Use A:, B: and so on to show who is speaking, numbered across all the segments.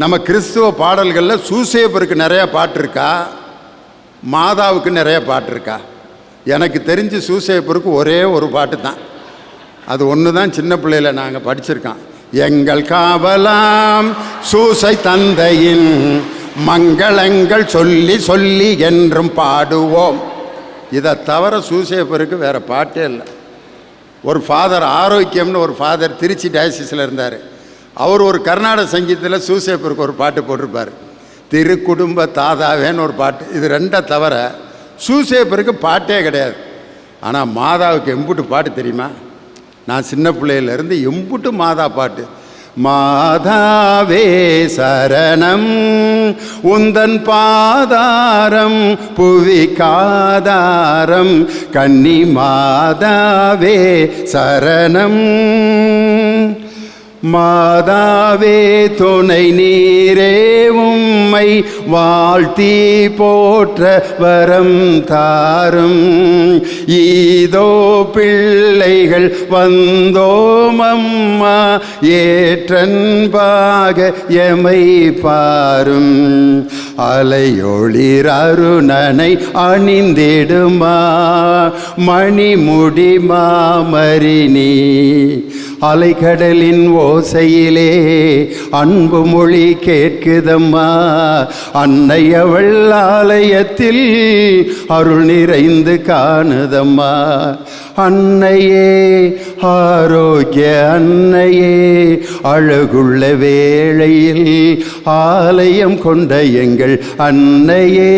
A: நம்ம கிறிஸ்துவ பாடல்களில் சூசேபருக்கு நிறையா பாட்டு இருக்கா மாதாவுக்கு நிறையா பாட்டு இருக்கா எனக்கு தெரிஞ்சு சூசேப்பருக்கு ஒரே ஒரு பாட்டு தான் அது ஒன்று தான் சின்ன பிள்ளையில் நாங்கள் படிச்சிருக்கோம். எங்கள் காவலாம் சூசை தந்தையின் மங்களங்கள் சொல்லி சொல்லி என்றும் பாடுவோம். இதை தவிர சூசேப்பருக்கு வேறு பாட்டே இல்லை. ஒரு ஃபாதர் ஆரோக்கியம்னு ஒரு ஃபாதர் திருச்சி டயசிஸில் இருந்தார். அவர் ஒரு கர்நாடக சங்கீதத்தில் சூசேப்பருக்கு ஒரு பாட்டு போட்டிருப்பார். திருக்குடும்ப தாதாவேன்னு ஒரு பாட்டு. இது ரெண்டை தவிர சூசேப்பருக்கு பாட்டே கிடையாது. ஆனால் மாதாவுக்கு எம்புட்டு பாட்டு தெரியுமா? நான் சின்ன பிள்ளையிலேருந்து எம்புட்டு மாதா பாட்டு. மாதாவே சரணம் உந்தன் பாதாரம் புவி காதாரம் கன்னி மாதாவே சரணம். மாதாவே துணை நீரே உம்மை வாழ்த்தி போற்ற வரம் தாரும். ஈதோ பிள்ளைகள் வந்தோமம்மா ஏற்றன்பாக எமை பாரும். அலையொளிர் அருணனை அணிந்திடுமா மணிமுடி மாமரினி அலைகடலின் ஓசையிலே அன்பு மொழி கேட்குதம்மா. அன்னையவள் ஆலயத்தில் அருள் நிறைந்து காணுதம்மா. அன்னையே ஆரோக்கிய அன்னையே அழகுள்ள வேளையில் ஆலயம் கொண்ட எங்கள் அன்னையே.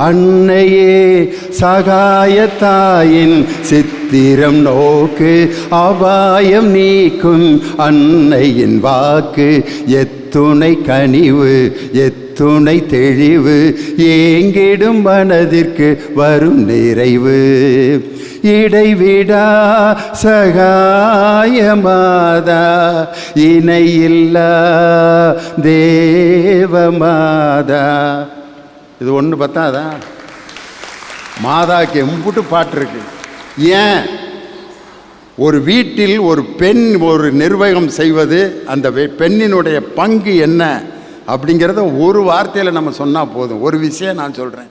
A: அன்னையே சகாயத்தாயின் சித்திரம் நோக்கு அபாயம் நீக்கும் அன்னையின் வாக்கு எத்துணை கனிவு எத்துணை தெளிவு ஏங்கிடும் மனதிற்கு வரும் நிறைவு. இடைவிடா சகாயமாதா இணையில்லா தேவமாதா இது ஒன்று பத்தாதா மாதாக்கு எம்புட்டு பாட்டு இருக்கு. ஏன்? ஒரு வீட்டில் ஒரு பெண் ஒரு நிர்வாகம் செய்வது அந்த வெ- பெண்ணினுடைய பங்கு என்ன? அப்படிங்கிறத ஒரு வார்த்தையில் நம்ம சொன்னால் போதும். ஒரு விஷயம் நான் சொல்கிறேன்